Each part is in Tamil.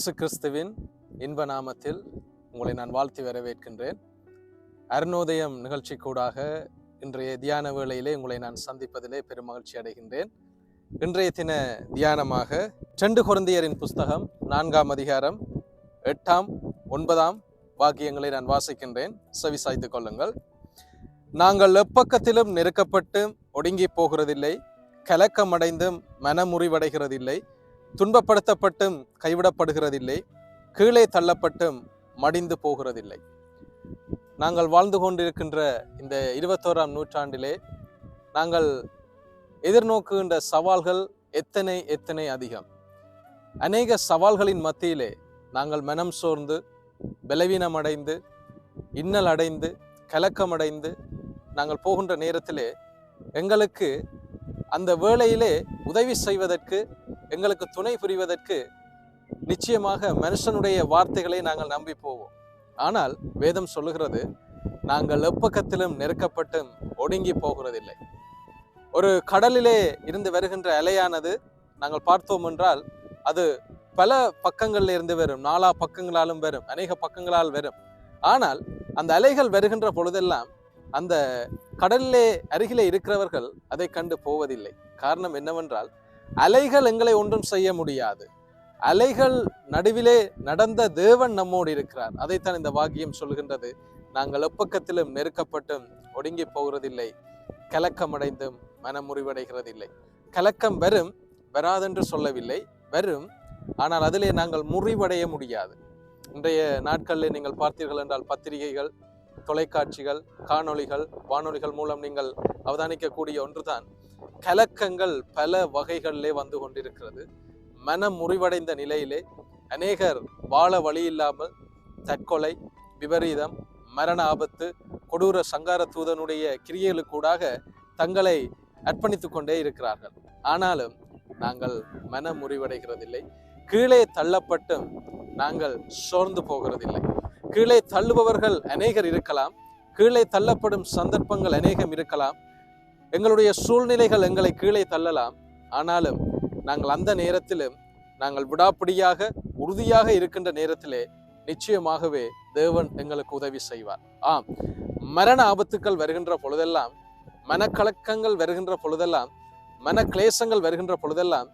இயேசு கிறிஸ்துவின் இன்ப நாமத்தில் உங்களை நான் வாழ்த்தி வரவேற்கின்றேன். அருணோதயம் நிகழ்ச்சி கூடாக இன்றைய தியான வேளையிலே உங்களை நான் சந்திப்பதிலே பெரும் மகிழ்ச்சி அடைகின்றேன். இன்றைய தின தியானமாக செண்டு குழந்தையரின் புஸ்தகம் நான்காம் அதிகாரம் எட்டாம் ஒன்பதாம் வாக்கியங்களை நான் வாசிக்கின்றேன். செவிசாய்த்து கொள்ளுங்கள். நாங்கள் எப்பக்கத்திலும் நெருக்கப்பட்டு ஒடுங்கி போகிறதில்லை கலக்கமடைந்தும் மனமுறிவடைகிறதில்லை துன்பப்படுத்தப்பட்டும் கைவிடப்படுகிறதில்லை கீழே தள்ளப்பட்டும் மடிந்து போகிறதில்லை. நாங்கள் வாழ்ந்து கொண்டிருக்கின்ற இந்த இருபத்தோராம் நூற்றாண்டிலே நாங்கள் எதிர்நோக்குகின்ற சவால்கள் எத்தனை எத்தனை அதிகம். அநேக சவால்களின் மத்தியிலே நாங்கள் மனம் சோர்ந்து பலவீனமடைந்து இன்னல் அடைந்து கலக்கமடைந்து நாங்கள் போகின்ற நேரத்திலே எங்களுக்கு அந்த வேளையிலே உதவி செய்வதற்கு எங்களுக்கு துணை புரிவதற்கு நிச்சயமாக மனுஷனுடைய வார்த்தைகளை நாங்கள் நம்பி போவோம். ஆனால் வேதம் சொல்லுகிறது நாங்கள் எப்பக்கத்திலும் நெருக்கப்பட்டும் ஒடுங்கி போகிறதில்லை. ஒரு கடலிலே இருந்து வருகின்ற அலையானது நாங்கள் பார்த்தோம் என்றால் அது பல பக்கங்களில் இருந்து வரும் நாலா பக்கங்களாலும் வரும் அநேக பக்கங்களால் வரும். ஆனால் அந்த அலைகள் வருகின்ற பொழுதெல்லாம் அந்த கடலிலே அருகிலே இருக்கிறவர்கள் அதை கண்டு போவதில்லை. காரணம் என்னவென்றால் அலைகள் எங்களை ஒன்றும் செய்ய முடியாது. அலைகள் நடுவிலே நடந்த தேவன் நம்மோடு இருக்கிறார். அதைத்தான் இந்த வாக்கியம் சொல்கின்றது. நாங்கள் எப்பக்கத்திலும் நெருக்கப்பட்டும் ஒடுங்கி போகிறதில்லை. கலக்கமடைந்தும் மனமுறிவடைகிறதில்லை கலக்கம் வரும் வராதென்று சொல்லவில்லை. வரும் ஆனால் அதிலே நாங்கள் முறிவடைய முடியாது. இன்றைய நாட்களில் நீங்கள் பார்த்தீர்கள் என்றால் பத்திரிகைகள் தொலைக்காட்சிகள் காணொளிகள் வானொலிகள் மூலம் நீங்கள் அவதானிக்கக்கூடிய ஒன்றுதான். கலக்கங்கள் பல வகைகளிலே வந்து கொண்டிருக்கிறது. மனம் முறிவடைந்த நிலையிலே அநேகர் வாழ வழி இல்லாமல் தற்கொலை விபரீதம் மரண ஆபத்து கொடூர சங்கார தூதனுடைய கிரியைகளுக்கூடாக தங்களை அர்ப்பணித்துக் கொண்டே இருக்கிறார்கள். ஆனாலும் நாங்கள் மன முறிவடைகிறதில்லை கீழே தள்ளப்பட்டும் நாங்கள் சோர்ந்து போகிறதில்லை. கீழே தள்ளுபவர்கள் அநேகர் இருக்கலாம் கீழே தள்ளப்படும் சந்தர்ப்பங்கள் அநேகம் இருக்கலாம் எங்களுடைய சூழ்நிலைகள் எங்களை கீழே தள்ளலாம். ஆனாலும் நாங்கள் அந்த நேரத்திலும் நாங்கள் விடாப்பிடியாக உறுதியாக இருக்கின்ற நேரத்திலே நிச்சயமாகவே தேவன் எங்களுக்கு உதவி செய்வார். ஆம் மரண ஆபத்துக்கள் வருகின்ற பொழுதெல்லாம் மனக்கலக்கங்கள் வருகின்ற பொழுதெல்லாம் மன கிளேசங்கள் வருகின்ற பொழுதெல்லாம்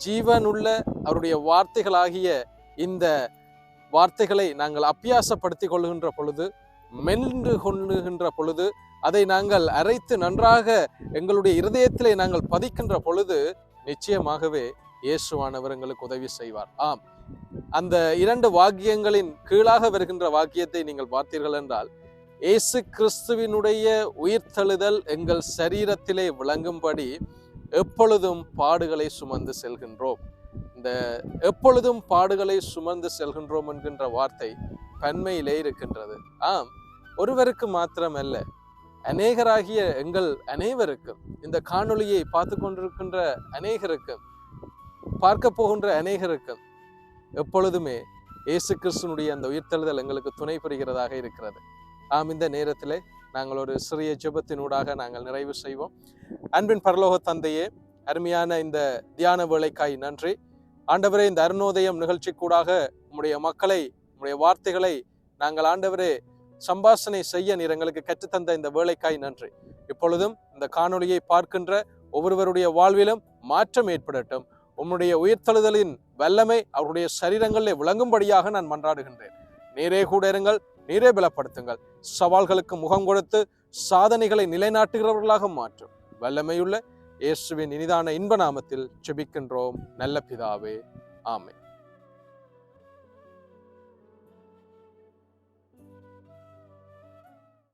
ஜீவனுள்ள அவருடைய வார்த்தைகளாகிய இந்த வார்த்தைகளை நாங்கள் அப்பியாசப்படுத்திக் கொள்ளுகின்ற பொழுது மென்று கொள்ளுகின்ற பொழுது அதை நாங்கள் அரைத்து நன்றாக எங்களுடைய இருதயத்திலே நாங்கள் பதிக்கின்ற பொழுது நிச்சயமாகவே இயேசுவானவர் எங்களுக்கு உதவி செய்வார். ஆம். அந்த இரண்டு வாக்கியங்களின் கீழாக வருகின்ற வாக்கியத்தை நீங்கள் பார்த்தீர்கள் என்றால் இயேசு கிறிஸ்துவினுடைய உயிர்த்தெழுதல் எங்கள் சரீரத்திலே விளங்கும்படி எப்பொழுதும் பாடுகளை சுமந்து செல்கின்றோம். இந்த எப்பொழுதும் பாடுகளை சுமந்து செல்கின்றோம் என்கின்ற வார்த்தை பன்மையிலே இருக்கின்றது. ஆம் ஒருவருக்கு மாத்திரமல்ல அநேகராகிய எங்கள் அனைவருக்கும் இந்த காணொளியை பார்த்து கொண்டிருக்கின்ற அநேகருக்கும் பார்க்க போகின்ற அநேகருக்கும் எப்பொழுதுமே இயேசு கிறிஸ்துனுடைய அந்த உயிர்த்தெழுதல் எங்களுக்கு துணை புரிகிறதாக இருக்கிறது. ஆம் இந்த நேரத்திலே நாங்கள் ஒரு சிறிய ஜெபத்தினூடாக நாங்கள் நிறைவு செய்வோம். அன்பின் பரலோக தந்தையே அருமையான இந்த தியான வேலைக்காய் நன்றி. ஆண்டவரே இந்த அருணோதயம் நிகழ்ச்சி கூடாக உம்முடைய மக்களை உம்முடைய வார்த்தைகளை நாங்கள் ஆண்டவரே சம்பாஷணை செய்ய நீர் எங்களுக்கு கற்றுத்தந்த இந்த வேலைக்காய் நன்றி. இப்பொழுதும் இந்த காணொளியை பார்க்கின்ற ஒவ்வொருவருடைய வாழ்விலும் மாற்றம் ஏற்படட்டும். உம்முடைய உயிர்த்தழுதலின் வல்லமை அவருடைய சரீரங்களில் விளங்கும்படியாக நான் மன்றாடுகின்றேன். நேரே கூட இருங்கள் நீரே பலப்படுத்துங்கள். சவால்களுக்கு முகம் கொடுத்து சாதனைகளை நிலைநாட்டுகிறவர்களாக மாற்றும். வல்லமையுள்ள இயேசுவின் இனிதான இன்ப நாமத்தில் செபிக்கின்றோம். நல்ல பிதாவே. ஆமை